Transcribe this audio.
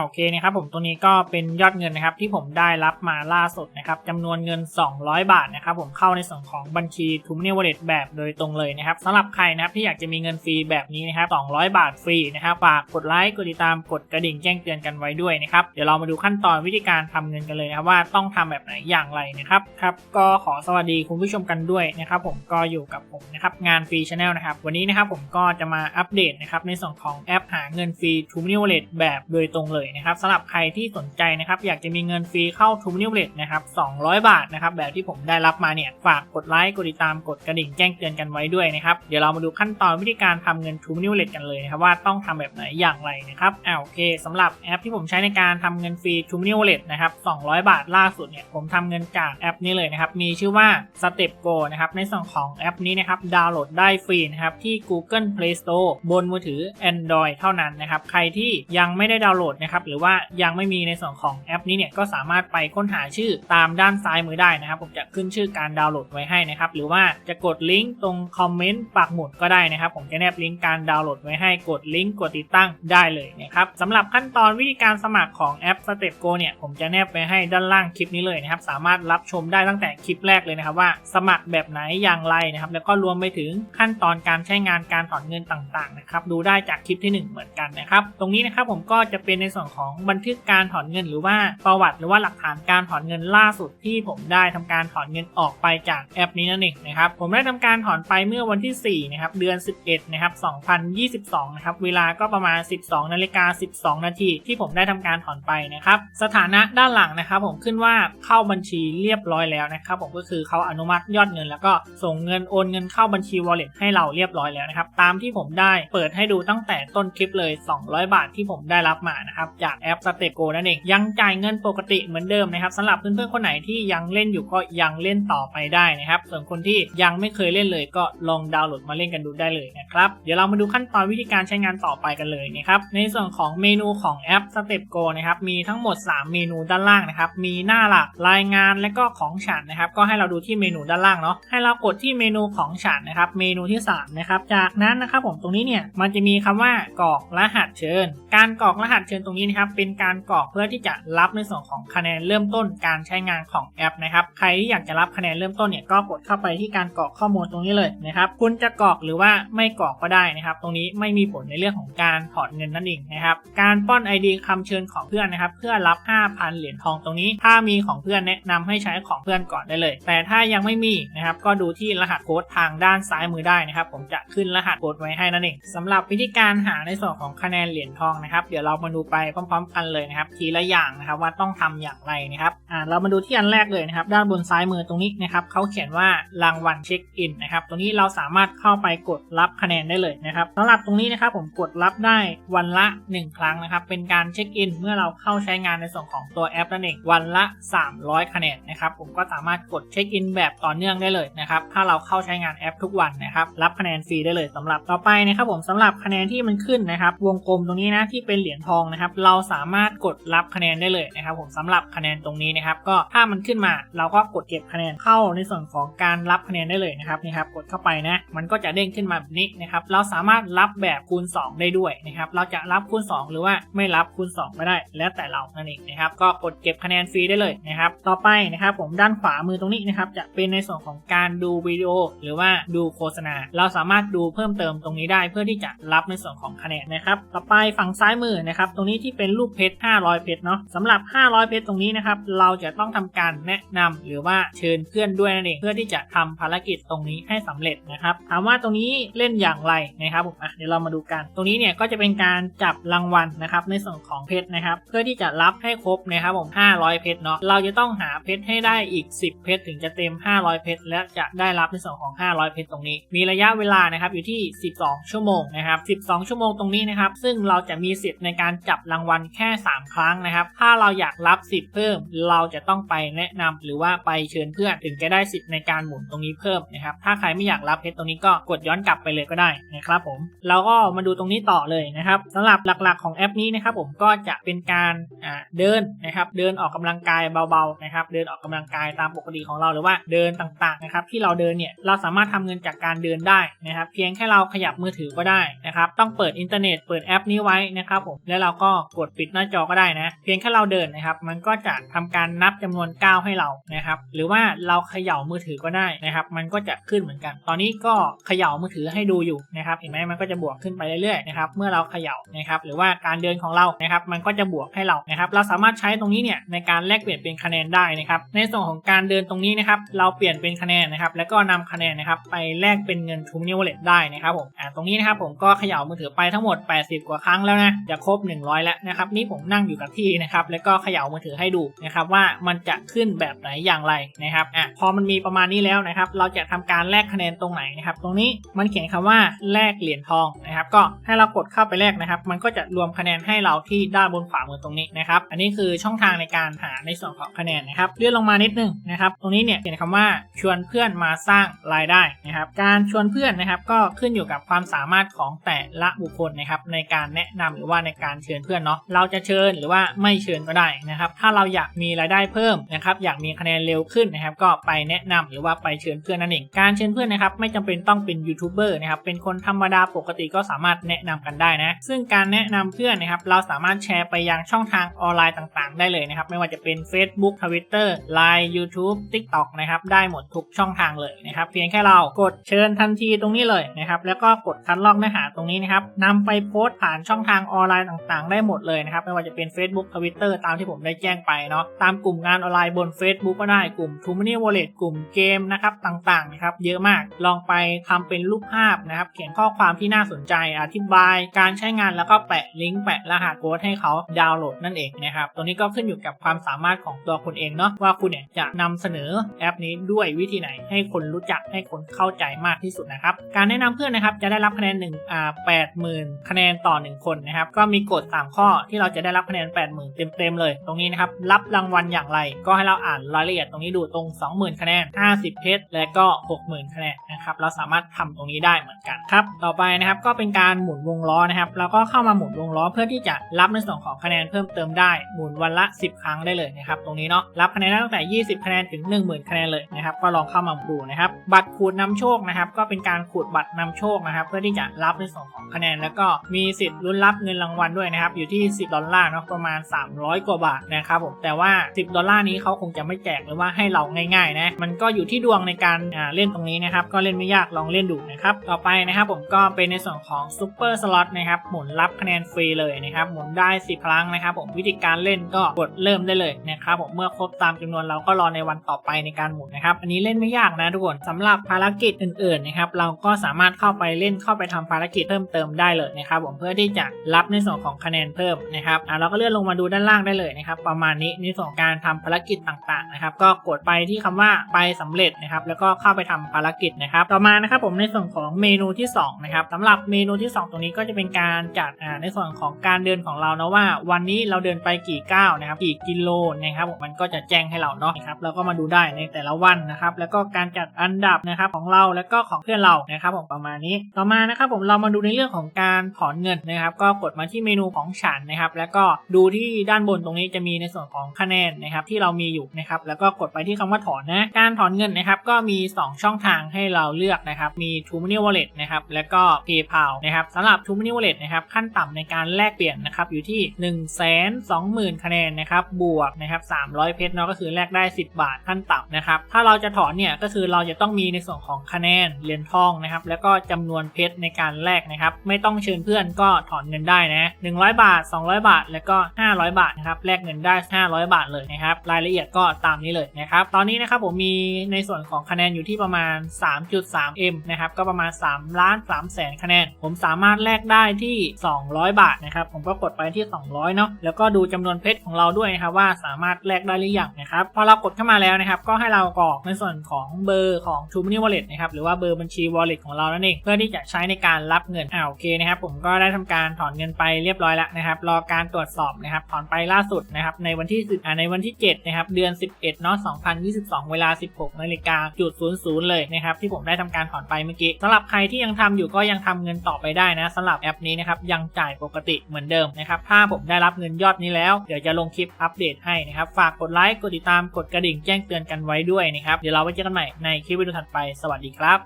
โอเคนะครับผมตัวนี้ก็เป็นยอดเงินนะครับที่ผมได้รับมาล่าสุดนะครับจำนวนเงิน 200 บาทนะครับผมเข้าในส่วนของบัญชีทูมเนียวอลเล็ตแบบโดยตรงเลยนะครับสำหรับใครนะครับที่อยากจะมีเงินฟรีแบบนี้นะครับ200 บาทฟรีนะครับฝากกดไลค์กดติดตามกดกระดิ่งแจ้งเตือนกันไว้ด้วยนะครับเดี๋ยวเรามาดูขั้นตอนวิธีการทำเงินกันเลยนะครับว่าต้องทำแบบไหนอย่างไรนะครับครับก็ขอสวัสดีคุณผู้ชมกันด้วยนะครับผมก็อยู่กับผมนะครับงานฟรีชาแนลนะครับวันนี้นะครับผมก็จะมาอัปเดตนะครับในส่วนของแอปหาเงินฟรีทูมเนียวอลเล็ตแบบโดยตรงเลยนะครับสำหรับใครที่สนใจนะครับอยากจะมีเงินฟรีเข้าทูมเนียวอลเล็ตนะครับ200 บาทนะครับแบบที่ผมได้รับมาเนี่ยฝากกดไลค์กดติดตามกดกระดิ่งแจ้งเตือนกันไว้ด้วยนะครับเดี๋ยวเรามาดูขั้นตอนวิธีการทำเงินทูมเนียวอลเล็ตกันเลยนะครับว่าต้องทำแบบไหนอย่างไรนะครับอ่าโอเคสำหรับแอปที่ผมใช้ในการทำเงินฟรีทูมเนียวอลเล็ตนะครับ200 บาทล่าสุดเนี่ยผมทำเงินจากแอปนี้เลยนะครับมีชื่อว่า Step Go นะครับในส่วนของแอปนี้นะครับดาวน์โหลดได้ฟรีนะครับที่ Google Play Store บนมือถือ Android เท่านั้นนะครับใครที่ยังไม่ได้ดาวน์โหลดนะครับหรือว่ายังไม่มีในส่วนของแอปนี้เนี่ยก็สามารถไปค้นหาชื่อตามด้านซ้ายมือได้นะครับผมจะขึ้นชื่อการดาวน์โหลดไว้ให้นะครับหรือว่าจะกดลิงก์ตรงคอมเมนต์ปักหมุดก็ได้นะครับ ผมจะแนบลิงก์การดาวน์โหลดไว้ให้กดลิงก์กดติดตั้งได้เลยนะครับสำหรับขั้นตอนวิธีการสมัครของแอป Step Go เนี่ยผมจะแนบไปให้ด้านล่างคลิปนี้เลยนะครับสามารถรับชมได้ตั้งแต่คลิปแรกเลยนะครับว่า สมัครแบบไหนอย่างไรนะครับแล้วก็รวมไปถึงขั้นตอนการใช้งานการถอนเงินต่างๆนะครับดูได้จากคลิปที่ 1 เหมือนกันนะครับตรงนี้นะครับผมก็จะเป็นในส่วนของบันทึกการถอนเงินหรือว่าประวัติหรือว่าหลักฐานการถอนเงินล่าสุดที่ผมได้ทำการถอนเงินออกไปจากแอปนี้นั่นเองนะครับผมได้ทำการถอนไปเมื่อวันที่4นะครับเดือน 11นะครับ2022นะครับเวลาก็ประมาณ 12นาฬิกา12 นาทีที่ผมได้ทำการถอนไปนะครับสถานะด้านหลังนะครับผมขึ้นว่าเข้าบัญชีเรียบร้อยแล้วนะครับผมก็คือเขาอนุมัติยอดเงิน แล้วก็ส่งเงินโอนเงินเข้าบัญชี wallet ให้เราเรียบร้อยแล้วนะครับตามที่ผมได้เปิดให้ดูตั้งแต่ต้นคลิปเลย 200 บาทที่ผมได้รับมานะครับจากแอป Step Go นั่นเองยังจ่ายเงินปกติเหมือนเดิมนะครับสำหรับเพื่อนๆคนไหนที่ยังเล่นอยู่ก็ยังเล่นต่อไปได้นะครับ ส่วนคนที่ยังไม่เคยเล่นเลยก็ลองดาวน์โหลดมาเล่นกันดูได้เลยนะครับเดี๋ยวเรามาดูขั้นตอนวิธีการใช้งานต่อไปกันเลยนะครับในส่วนของเมนูของแอป Step Go นะครับมีทั้งหมด 3 เมนูด้านล่างนะครับมีหน้าหลักรายงานและก็ของฉันนะครับก็ให้เราดูที่เมนูด้านล่างเนาะให้เรากดที่เมนูของฉันนะครับเมนูที่3นะครับจากนั้นนะครับผมตรงนี้เนี่ยมันจะมีคำว่ากรอกรหัสเชิญ การกรอกรหัสเชิญตรงนี้นะครับเป็นการกรอกเพื่อที่จะรับในส่วนของคะแนนเริ่มต้นการใช้งานของแอปนะครับใครที่อยากจะรับคะแนนเริ่มต้นเนี่ยก็กดเข้าไปที่การกรอกข้อมูลตรงนี้เลยนะครับคุณจะกรอกหรือว่าไม่กรอกก็ได้นะครับ ตรงนี้ไม่มีผลในเรื่องของการถอนเงินนั่นเองนะครับการป้อน ID คำเชิญของเพื่อนนะครับเพื่อรับ 5,000 เหรียญทองตรงนี้ ถ้ามีของเพื่อนแนะนำให้ใช้ของเพื่อนก่อนได้เลย แต่ถ้ายังไม่มีนะครับก็ดูที่รหัสโค้ดทางด้านซ้ายมือได้นะครับ ผมจะขึ้นรหัสโค้ดไว้ให้นั่นเองสำหรับวิธีการหาในส่วนของคะแนนเหรียญทองนะครับ เดี๋ยวเรามาดูไปพร้อม ๆ กันเลยนะครับ ทีละอย่างนะครับว่าต้องทำอย่างไรนะครับอ่าเรามาดูที่อันแรกเลยนะครับ ด้านบนซ้ายมือตรงนี้นะครับเขาเขียนว่ารางวัลเช็คอินนะครับตรงนี้เราสามารถเข้าไปกดรับคะแนนได้เลยนะครับสำหรับตรงนี้นะครับผมกดรับได้วันละ 1 ครั้งนะครับ เป็นการเช็คอินเมื่อเราเข้าใช้งานในส่วนของตัวแอปนั่นเองวันละ 300 คะแนนนะครับผมก็สามารถกดเช็คอินแบบต่อเนื่องได้เลยนะครับถ้าเราเข้าใช้งานแอปทุกวันนะครับรับคะแนนฟรีได้เลยสำหรับต่อไปนะครับผมสำหรับคะแนนที่มันขึ้นนะครับวงกลมตรงนี้นะที่เป็นเหรียญทองนะครับเราสามารถกดรับคะแนนได้เลยนะครับผมสำหรับคะแนนตรงนี้นะครับก็ถ้ามันขึ้นมาเราก็กดเก็บคะแนนเข้าในส่วนของการรับคะแนนได้เลยนะครับนี่ครับกดเข้าไปนะมันก็จะเด้งขึ้นมาแบบนี้นะครับเราสามารถรับแบบคูณ 2 ได้ด้วยนะครับเราจะรับคูณ 2 หรือว่าไม่รับคูณ 2 ก็ได้ แล้วแต่เรานั่นเองนะครับก็กดเก็บคะแนนฟรีได้เลยนะครับต่อไปนะครับผมด้านขวามือตรงนี้นะครับจะเป็นในส่วนของการดูวิดีโอ หรือว่าดูโฆษณา เราสามารถดูเพิ่มเติมตรงนี้ได้ เพื่อที่จะรับในส่วนของคะแนนนะครับ ต่อไปฝั่งซ้ายมือนะครับตรงนี้ที่เป็นรูปเพชร 500 เพชรเนาะสำหรับ 500 เพชรตรงนี้นะครับเราจะต้องทำการแนะนำหรือว่าเชิญเพื่อนด้วยนั่นเองเพื่อที่จะทำภารกิจตรงนี้ให้สำเร็จนะครับถามว่าตรงนี้เล่นอย่างไรนะครับผมอะเดี๋ยวเรามาดูกัน ตรงนี้เนี่ยก็จะเป็นการจับรางวัลนะครับในส่วนของเพชรนะครับเพื่อที่จะรับให้ครบนะครับผม 500 เพชรเนาะเราจะต้องหาเพชรให้ได้อีก 10 เพชรถึงจะเต็ม 500 เพชรและจะได้รับในส่วนของ 500 เพชรตรงนี้ มีระยะเวลานะครับอยู่ที่ 12 ชั่วโมงนะครับ 12 ชั่วโมงตรงนี้นะครับซึ่งเราจะมีสิทธิ์ในการจับรางวัลแค่ 3 ครั้งนะครับ ถ้าเราอยากรับสิทธิ์เพิ่ม เราจะต้องไปแนะนำหรือว่าไปเชิญเพื่อนถึงจะได้สิทธิ์ในการหมุนตรงนี้เพิ่มนะครับ ถ้าใครไม่อยากรับเพชรตรงนี้ก็กดย้อนกลับไปเลยก็ได้นะครับผมเราก็มาดูตรงนี้ต่อเลยนะครับสำหรับหลักๆของแอปนี้นะครับผมก็จะเป็นการเดินนะครับเดินออกกำลังกายเบาๆนะครับเดินออกกำลังกายตามปกติของเราหรือว่าเดินต่างๆนะครับที่เราเดินเนี่ยเราสามารถทำเงินจากการเดินได้นะครับ เพียงแค่เราขยับมือถือก็ได้นะครับต้องเปิดอินเทอร์เน็ตเปิดแอปนี้ไว้นะครับผมแล้วเราก็กดปิดหน้าจอก็ได้นะ เพียงแค่เราเดินนะครับ มันก็จะทำการนับจำนวนก้าวให้เรานะครับ หรือว่าเราเขย่ามือถือก็ได้นะครับ มันก็จะขึ้นเหมือนกัน ตอนนี้ก็เขย่ามือถือให้ดูอยู่นะครับ เห็นไหมมันก็จะบวกขึ้นไปเรื่อยๆนะครับ เมื่อเราเขย่านะครับ หรือว่าการเดินของเรานะครับ มันก็จะบวกให้เรานะครับ เราสามารถใช้ตรงนี้เนี่ยในการแลกเปลี่ยนเป็นคะแนนได้นะครับ ในส่วนของการเดินตรงนี้นะครับ เราเปลี่ยนเป็นคะแนนนะครับ แล้วก็นำคะแนนนะครับไปแลกเป็นเงินทูมินิวเลตได้นะครับผม อ่า ตรงนี้นะครับผมก็เขย่ามือถือไปทั้งหมด 80 กว่าครั้งแล้วนะ จะครบ 100 แล้วนะครับนี่ผมนั่งอยู่กับที่นะครับแล้วก็เขย่ามือถือให้ดูนะครับว่ามันจะขึ้นแบบไหนอย่างไรนะครับอะพอมันมีประมาณนี้แล้วนะครับเราจะทำการแลกคะแนนตรงไหนนะครับตรงนี้มันเขียนคำว่าแลกเหรียญทองนะครับก็ให้เรากดเข้าไปแลกนะครับ มันก็จะรวมคะแนนให้เราที่ด้านบนขวามือตรงนี้นะครับอันนี้คือช่องทางในการหาในส่วนของคะแนนนะครับเลื่อนลงมานิดนึงนะครับตรงนี้เนี่ยเขียนคำว่าชวนเพื่อนมาสร้างรายได้นะครับการชวนเพื่อนนะครับก็ขึ้นอยู่กับความสามารถของแต่ละบุคคลนะครับในการแนะนำหรือว่าในการเชิญเพื่อนเนาะเราจะเชิญหรือว่าไม่เชิญก็ได้นะครับ ถ้าเราอยากมีรายได้เพิ่มนะครับอยากมีคะแนนเร็วขึ้นนะครับ ก็ไปแนะนำหรือว่าไปเชิญเพื่อนนั่นเองการเชิญเพื่อนนะครับไม่จำเป็นต้องเป็นยูทูบเบอร์นะครับเป็นคนธรรมดาปกติก็สามารถแนะนำกันได้นะซึ่งการแนะนำเพื่อนนะครับเราสามารถแชร์ไปยังช่องทางออนไลน์ต่างๆ ได้เลยนะครับไม่ว่าจะเป็น Facebook Twitter Line YouTube TikTok นะครับได้หมดทุกช่องทางเลยนะครับเพียงแค่เรากดเชิญทันทีตรงนี้เลยนะครับแล้วก็กดคัดลอกเนื้อหาตรงนี้นะครับนำไปโพสต์ผ่านช่องทางออนไลน์ต่างๆ ได้หมดเลยนะครับ ไม่ว่าจะเป็น Facebook Twitter ตามที่ผมได้แจ้งไปเนาะตามกลุ่มงานออนไลน์บน Facebook ก็ได้กลุ่ม t o m o n y Wallet กลุ่มเกมนะครับต่างๆนะครับเยอะมากลองไปทำเป็นรูปภาพนะครับเขียนข้อความที่น่าสนใจอธิบายการใช้งานแล้วก็แปะลิงก์แปะรหัสโค้ดให้เขาดาวน์โหลดนั่นเองนะครับตัวนี้ก็ขึ้นอยู่กับความสามารถของตัวคุณเองเนาะว่าคุณเนี่ยจะนำเสนอแอปนี้ด้วยวิธีไหน ให้คนรู้จักให้คนเข้าใจมากที่สุดนะครับการแนะนำเพื่อนนะครับจะได้รับคะแนน1อ่า80,000คะแนนต่อ 1 คนนะครับก็มีกฎ3ข้อที่เราจะได้รับคะแนน 80,000 เต็มๆเลย ตรงนี้นะครับ รับรางวัลอย่างไร ก็ให้เราอ่านรายละเอียดตรงนี้ดูตรง 20,000 คะแนน 50 เพชร และก็ 60,000 คะแนนนะครับ เราสามารถทำตรงนี้ได้เหมือนกันครับ ต่อไปนะครับก็เป็นการหมุนวงล้อนะครับเราก็เข้ามาหมุนวงล้อเพื่อที่จะรับในส่วนของคะแนนเพิ่มเติมได้ หมุนวันละ 10 ครั้งได้เลยนะครับ ตรงนี้เนาะ รับคะแนนได้ตั้งแต่ 20 คะแนนถึง 10,000 คะแนนเลยนะครับ ก็ลองเข้ามาดูนะครับ บัตรขูดนำโชคนะครับ ก็เป็นการขูดบัตรนำโชคนะครับ เพื่อที่จะรับในส่วนของคะแนน แล้วก็มีสิทธิ์ลุ้นรับเงินรางวัลด้วยนะครับอยู่ที่ 10 ดอลลาร์เนาะประมาณ 300 กว่าบาทนะครับผมแต่ว่า 10 ดอลลาร์นี้เขาคงจะไม่แจกหรือว่าให้เราง่ายๆนะมันก็อยู่ที่ดวงในการเล่นตรงนี้นะครับก็เล่นไม่ยากลองเล่นดูนะครับต่อไปนะครับผมก็เป็นในส่วนของซูเปอร์สล็อตนะครับหมุนรับคะแนนฟรีเลยนะครับหมุนได้ 10 ครั้งนะครับผมวิธีการเล่นก็กดเริ่มได้เลยนะครับผมเมื่อครบตามจำนวนเราก็รอในวันต่อไปในการหมุนนะครับอันนี้เล่นไม่ยากนะทุกคนสำหรับภารกิจอื่นๆนะครับเราก็สามารถเข้าไปเล่นเข้าไปทำภารกิจเพิ่มเติมได้เลยนะครับผมเพื่อที่จะรับในส่วนของคะแนนเพิ่มนะครับอ่าเราก็เลื่อนลงมาดูด้านล่างได้เลยนะครับ ประมาณนี้ในส่วนการทำภารกิจต่างๆนะครับ ก็กดไปที่คำว่าไปสำเร็จนะครับ แล้วก็เข้าไปทำภารกิจนะครับ ต่อมานะครับผมในส่วนของเมนูที่สองนะครับสำหรับเมนูที่สองตรงนี้ก็จะเป็นการจัดอ่าในส่วนของการเดินของเรานะว่า วันนี้เราเดินไปกี่ก้าวนะครับกี่กิโลนะครับมันก็จะแจ้งให้เราเนาะนะครับเราก็มาดูได้ในแต่ละวันนะครับ แล้วก็การจัดอันดับนะครับของเราแล้วก็ของเพื่อนเรานะครับผมประมาณนี้ ต่อมานะครับผมเรามาดูในเรื่องของการถอนเงินนะครับ ก็กดมาที่เมนูของฉันนะครับ แล้วก็ดูที่ด้านบนตรงนี้จะมีในส่วนของคะแนนนะครับที่เรามีอยู่นะครับแล้วก็กดไปที่คำว่าถอนนะการถอนเงินนะครับก็มี 2 ช่องทางให้เราเลือกนะครับมี t o m o n e y Wallet นะครับแล้วก็ PayPal นะครับสำหรับ t o m o n e y Wallet นะครับขั้นต่ำในการแลกเปลี่ยนนะครับอยู่ที่1 2 0 0 0 0คะแนนนะครับบวกนะครับ300เพชรเนาะก็คือแลกได้ 10 บาทขั้นต่ำนะครับถ้าเราจะถอนเนี่ยก็คือเราจะต้องมีในส่วนของคะแนนเหรียญทองนะครับแล้วก็จำนวนเพชรในการแลกนะครับไม่ต้องเชิญเพื่อนก็ถอนเงินได้นะ100 บาท200 บาท แล้วก็ 500 บาทนะครับแลกเงินได้ 500 บาทเลยนะครับรายละเอียดก็ตามนี้เลยนะครับตอนนี้นะครับผมมีในส่วนของคะแนนอยู่ที่ประมาณ 3.3M นะครับก็ประมาณ3ล้าน3แสนคะแนน ผมสามารถแลกได้ที่ 200 บาทนะครับผมก็กดไปที่ 200เนาะแล้วก็ดูจำนวนเพชรของเราด้วยนะครับว่าสามารถแลกได้หรือยังนะครับพอเรากดเข้ามาแล้วนะครับก็ให้เรากรอกในส่วนของเบอร์ของ t r u e Money Wallet นะครับหรือว่าเบอร์บัญชี Wallet ของเรานั่นเองเพื่อที่จะใช้ในการรับเงินอ่าโอเคนะครับผมก็ได้ทำการถอนเงินไปเรียบร้อยแล้วนะครับรอการตรวจสอบนะครับถอนไปล่าสุดนะครับในวันที่10อ่าในวันที่7นะครับเดือน 11เนาะ2022 เวลา 16นาฬิกาจุด00เลยนะครับที่ผมได้ทำการถอนไปเมื่อกี้สำหรับใครที่ยังทำอยู่ก็ยังทำเงินต่อไปได้นะสำหรับแอปนี้นะครับยังจ่ายปกติเหมือนเดิมนะครับถ้าผมได้รับเงินยอดนี้แล้วเดี๋ยวจะลงคลิปอัปเดตให้นะครับฝากกดไลค์กดติดตามกดกระดิ่งแจ้งเตือนกันไว้ด้วยนะครับเดี๋ยวเราไว้เจอกันใหม่ในคลิปวิดีโอถัดไปสวัสดีครับ